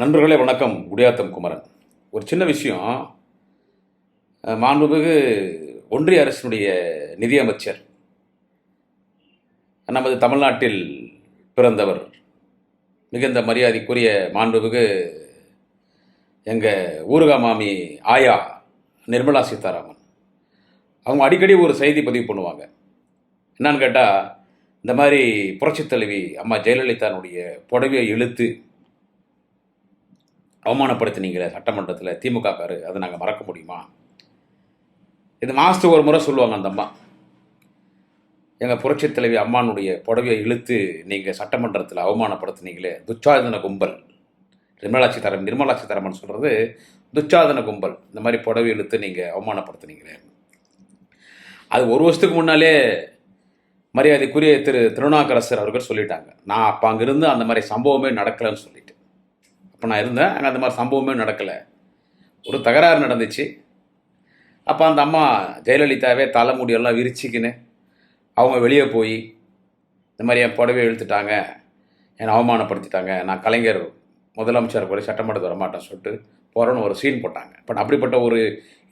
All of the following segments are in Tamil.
நண்பர்களே வணக்கம். குடியாத்தம் குமரன். ஒரு சின்ன விஷயம். மாண்புமிகு ஒன்றிய அரசினுடைய நிதியமைச்சர் நமது தமிழ்நாட்டில் பிறந்தவர் மிகுந்த மரியாதைக்குரிய மாண்புமிகு எங்கள் ஊருகா மாமி ஆயா நிர்மலா சீதாராமன். அவங்க அடிக்கடி ஒரு செய்தி பதிவு பண்ணுவாங்க. என்னன்னு கேட்டால் இந்த மாதிரி புரட்சித் தலைவி அம்மா ஜெயலலிதானுடைய புடவையை இழுத்து அவமானப்படுத்தினீங்களே சட்டமன்றத்தில் திமுக காரு அதை நாங்கள் மறக்க முடியுமா? இது மாதத்துக்கு ஒரு முறை சொல்லுவாங்க அந்த அம்மா. எங்கள் புரட்சித் தலைவி அம்மானுடைய புடவையை இழுத்து நீங்கள் சட்டமன்றத்தில் அவமானப்படுத்தினீங்களே துச்சாதன கும்பல். நிர்மலா சீதாராமன் நிர்மலா சீதாராமன் சொல்கிறது துச்சாதன கும்பல். இந்த மாதிரி புடவை இழுத்து நீங்கள் அவமானப்படுத்தினீங்களே. அது ஒரு வருஷத்துக்கு முன்னாலே மரியாதைக்குரிய திரு திருநாக்கரசர் அவர்கள் சொல்லிட்டாங்க. நான் அப்போ அங்கிருந்து அந்த மாதிரி சம்பவமே நடக்கலைன்னு சொல்லி. அப்போ நான் இருந்தேன். அங்கே அந்த மாதிரி சம்பவமே நடக்கலை. ஒரு தகராறு நடந்துச்சு. அப்போ அந்த அம்மா ஜெயலலிதாவே தலைமுடியெல்லாம் விரிச்சிக்கின்னு அவங்க வெளியே போய் இந்த மாதிரி என் புடவை இழுத்துட்டாங்க. என்னை அவமானப்படுத்திட்டாங்க. நான் கலைஞர் முதலமைச்சர் கூட சட்டமன்றத்தில் வரமாட்டேன் சொல்லிட்டு போகிறோன்னு ஒரு சீன் போட்டாங்க. பட் அப்படிப்பட்ட ஒரு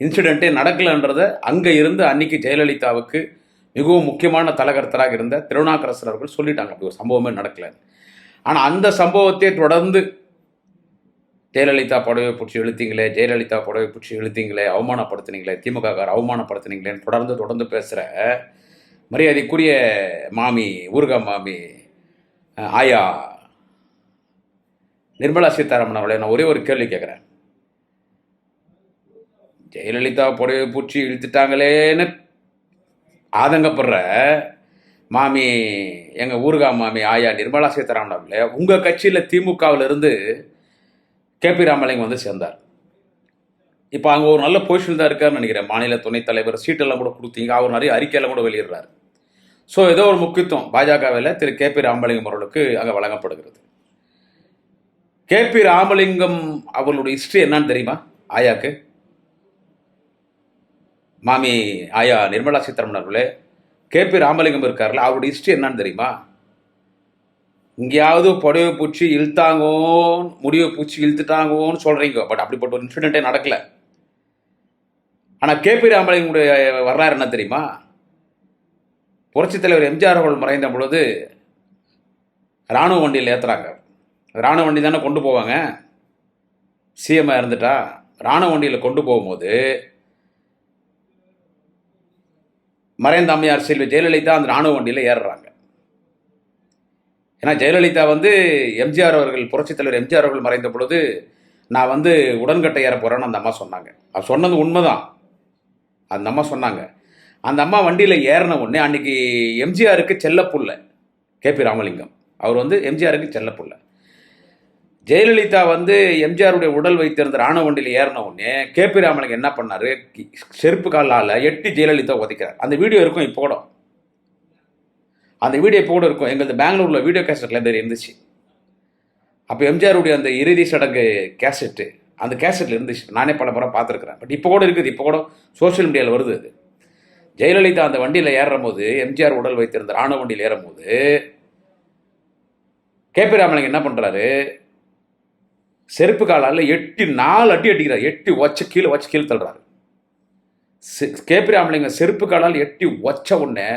இன்சிடெண்ட்டே நடக்கலைன்றதை அங்கே இருந்து அன்னைக்கு ஜெயலலிதாவுக்கு மிகவும் முக்கியமான தலைகர்த்தராக இருந்த திருநாக்கரசர் அவர்கள் சொல்லிட்டாங்க. அப்படி ஒரு சம்பவமே நடக்கலைன்னு ஆனால் அந்த சம்பவத்தை தொடர்ந்து ஜெயலலிதா புடவை பிடிச்சி இழுத்தீங்களே ஜெயலலிதா புடவை பிடிச்சி இழுத்தீங்களே அவமானப்படுத்துனீங்களே திமுககார் அவமானப்படுத்துனீங்களேன்னு தொடர்ந்து தொடர்ந்து பேசுகிற மரியாதைக்குரிய மாமி ஊர்கா மாமி ஆயா நிர்மலா சீதாராமன் அவளை நான் ஒரே ஒரு கேள்வி கேட்குறேன் ஜெயலலிதா புடவை பூச்சி இழுத்துட்டாங்களேன்னு ஆதங்கப்படுற மாமி எங்கள் ஊர்கா மாமி ஆயா நிர்மலா சீதாராமன் அவர்களே உங்கள் கட்சியில் திமுகவிலிருந்து இருந்து கேபி ராமலிங்கம் வந்து சேர்ந்தார். இப்போ அங்கே ஒரு நல்ல பொசிஷன் தான் இருக்காருன்னு நினைக்கிறேன். மாநில துணைத் தலைவர் சீட்டெல்லாம் கூட கொடுத்தீங்க அவர் நிறைய அறிக்கையெல்லாம் கூட வெளியிடுறாரு. ஸோ ஏதோ ஒரு முக்கியத்துவம் பாஜகவில் திரு கேபி ராமலிங்கம் அவர்களுக்கு அங்கே வழங்கப்படுகிறது. கேபி ராமலிங்கம் அவர்களுடைய ஹிஸ்ட்ரி என்னன்னு தெரியுமா? ஆயாக்கு? மாமி ஆயா நிர்மலா சீதாராமன் அவர்களே கேபி ராமலிங்கம் இருக்கார்ல அவருடைய ஹிஸ்ட்ரி என்னன்னு தெரியுமா? எங்கேயாவது புடவை பூச்சி இழுத்தாங்கோ முடிவை பூச்சி இழுத்துட்டாங்கோன்னு சொல்கிறீங்க பட் அப்படிப்பட்ட ஒரு இன்சிடென்ட்டே நடக்கல. ஆனால் கேபி ராமலிங்கனுடைய வரலாறு என்ன தெரியுமா? புரட்சித் தலைவர் எம்ஜிஆர் அவர்கள் மறைந்த பொழுது இராணுவ வண்டியில் ஏற்றுறாங்க இராணுவ வண்டி தானே கொண்டு போவாங்க. சிஎம்மாக இருந்துட்டா இராணுவ வண்டியில் கொண்டு போகும்போது மறைந்த அம்மையார் செல்வி ஜெயலலிதா அந்த இராணுவ வண்டியில் ஏறுறாங்க. ஏன்னா ஜெயலலிதா வந்து எம்ஜிஆர் அவர்கள் புரட்சித் தலைவர் எம்ஜிஆர் அவர்கள் மறைந்த பொழுது நான் வந்து உடன்கட்டை ஏற போகிறேன்னு அந்த அம்மா சொன்னாங்க. அது சொன்னது உண்மைதான். அந்த அம்மா சொன்னாங்க. அந்த அம்மா வண்டியில் ஏறின உடனே அன்னைக்கு எம்ஜிஆருக்கு செல்லப்புள்ள கேபி ராமலிங்கம். அவர் வந்து எம்ஜிஆருக்கு செல்லப்புள்ள ஜெயலலிதா வந்து எம்ஜிஆருடைய உடல் வைத்திருந்த ராணுவ வண்டியில் ஏறின உடனே கேபி ராமலிங்கம் என்ன பண்ணாரு? கி- செருப்பு காலால் எட்டி ஜெயலலிதா உதைக்கிறார். அந்த வீடியோ இருக்கும் இப்போ கூட. அந்த வீடியோ இப்போ கூட இருக்கும். எங்களது பெங்களூரில் வீடியோ கேசட்டில் இருந்து இருந்துச்சு. அப்போ எம்ஜிஆருடைய அந்த இறுதி சடங்கு கேசட்டு அந்த கேசட்டில் இருந்துச்சு. நானே பல முறை பார்த்துருக்குறேன். பட் இப்போ கூட இருக்குது. இப்போ கூட சோஷியல் மீடியாவில் வருது அது. ஜெயலலிதா அந்த வண்டியில் ஏறும் போது எம்ஜிஆர் உடல் வைத்திருந்த ராணுவ வண்டியில் ஏறும்போது கேபி ராமலிங்கம் என்ன பண்ணுறாரு செருப்பு காலால் எட்டி நாலு அடி அடிக்கிறார். எட்டி ஒச்ச கீழே வச்சு கீழே தள்ளுறாரு. செ- கேபி ராமலிங்கம் செருப்பு காலால் எட்டி ஒச்ச உடனே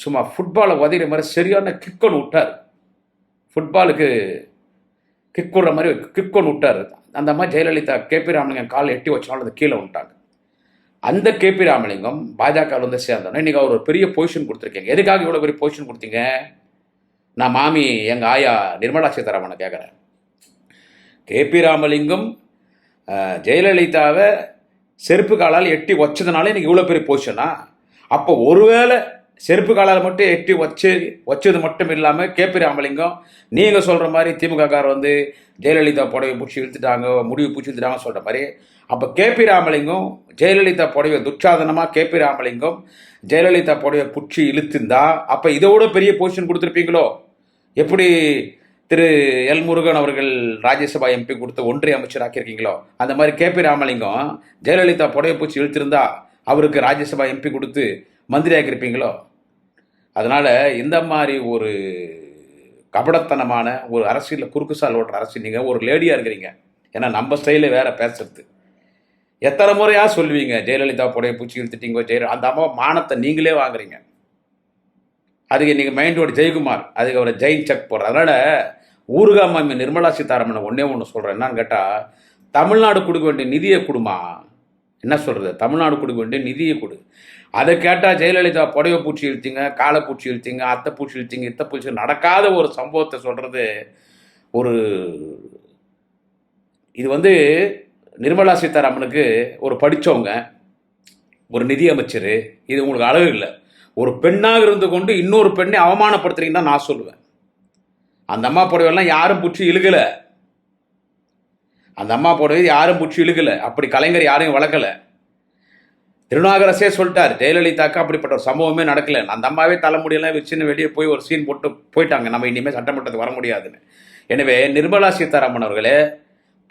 சும்மா ஃபுட்பாலை உதைகிற மாதிரி சரியான கிக் ஒன்று விட்டார். ஃபுட்பாலுக்கு கிக் விடுற மாதிரி கிக் ஒன்று விட்டார். அந்த மாதிரி ஜெயலலிதா கேபி ராமலிங்கம் கால் எட்டி வச்சனால அது கீழே விட்டாங்க. அந்த கேபி ராமலிங்கம் பாஜகவில் வந்து சேர்ந்தோன்னே இன்றைக்கி அவர் ஒரு பெரிய பொசிஷன் கொடுத்துருக்கீங்க. எதுக்காக இவ்வளோ பெரிய பொசிஷன் கொடுத்தீங்க? நான் மாமி எங்கள் ஆயா நிர்மலா சீதாராமனை கேட்குறேன் கேபி ராமலிங்கம் ஜெயலலிதாவை செருப்பு காலால் எட்டி வச்சதுனால இன்னைக்கு இவ்வளோ பெரிய பொசிஷனா அப்போ ஒருவேளை செருப்பு காலால் மட்டும் எட்டி வச்சு வச்சது மட்டும் இல்லாமல் கேபி ராமலிங்கம் நீங்கள் சொல்கிற மாதிரி திமுககார் வந்து ஜெயலலிதா புடவை பிடிச்சி இழுத்துட்டாங்க முடிவு பிடிச்சி இழுத்துட்டாங்க சொல்கிற மாதிரி. அப்போ கேபி ராமலிங்கம் ஜெயலலிதா புடவை துச்சாதனமாக கேபி ராமலிங்கம் ஜெயலலிதா புடவை பிடிச்சி இழுத்துந்தா அப்போ இதோட பெரிய பொசிஷன் கொடுத்துருப்பீங்களோ? எப்படி திரு எல் முருகன் அவர்கள் ராஜ்யசபா எம்பி கொடுத்து ஒன்றிய அமைச்சர் ஆக்கியிருக்கீங்களோ? அந்த மாதிரி கேபி ராமலிங்கம் ஜெயலலிதா புடவை பூச்சி இழுத்திருந்தா அவருக்கு ராஜ்யசபா எம்பி கொடுத்து மந்திரி ஆக்கியிருப்பீங்களோ அதனால் இந்த மாதிரி ஒரு கபடத்தனமான ஒரு அரசியலில் குறுக்கு சால் ஓட்டுற அரசியல். நீங்கள் ஒரு லேடியாக இருக்கிறீங்க. ஏன்னா நம்ம ஸ்டைலே வேறு பேசுறது. எத்தனை முறையாக சொல்லுவீங்க? ஜெயலலிதா புடைய பூச்சி இழுத்துட்டீங்க ஜெயல அந்த அம்மா மானத்தை நீங்களே வாங்குறீங்க. அதுக்கு நீங்கள் மைண்டோட ஜெயக்குமார். அதுக்கு அவரை ஜெயின் செக் போடுற அதனால் ஊருகா மாமி நிர்மலா சீதாராமன் ஒன்றே ஒன்று சொல்கிறேன் என்னன்னு கேட்டால் தமிழ்நாடு கொடுக்க வேண்டிய நிதியை கொடுமா. என்ன சொல்கிறது தமிழ்நாடு கொடுக்க வேண்டிய நிதியை கொடு. அதை கேட்டால் ஜெயலலிதா புடவை பூச்சி இழுத்திங்க காலை பூச்சி இழுத்திங்க அத்தை பூச்சி இழுத்திங்க இத்தை பூச்சி நடக்காத ஒரு சம்பவத்தை சொல்கிறது ஒரு இது வந்து நிர்மலா சீதாராமனுக்கு ஒரு படித்தவங்க ஒரு நிதி அமைச்சர் இது உங்களுக்கு அழகு இல்லை. ஒரு பெண்ணாக இருந்து கொண்டு இன்னொரு பெண்ணை அவமானப்படுத்துறீங்கன்னு தான் நான் சொல்லுவேன். அந்த அம்மா புடவையெல்லாம் யாரும் பூச்சி இழுகலை அந்த அம்மா புடவை யாரும் பூச்சி இழுகலை அப்படி கலைஞர் யாரையும் வளர்க்கல. திருநாகரசே சொல்லிட்டார் ஜெயலலிதாக்கு அப்படிப்பட்ட ஒரு சம்பவமே நடக்கல. அந்த அம்மாவே தலைமுடியெல்லாம் வச்சுன்னு வெளியே போய் ஒரு சீன் போட்டு போயிட்டாங்க. நம்ம இனிமேல் சட்டமன்றத்துக்கு வர முடியாதுன்னு. எனவே நிர்மலா சீதாராமன் அவர்களே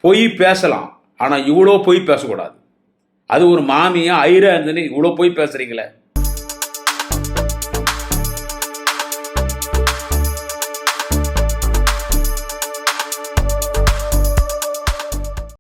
பொய் பேசலாம் ஆனால் இவ்வளோ பொய் பேசக்கூடாது. அது ஒரு மாமியா ஐரா இருந்துன்னு இவ்வளோ பொய் பேசுகிறீங்களே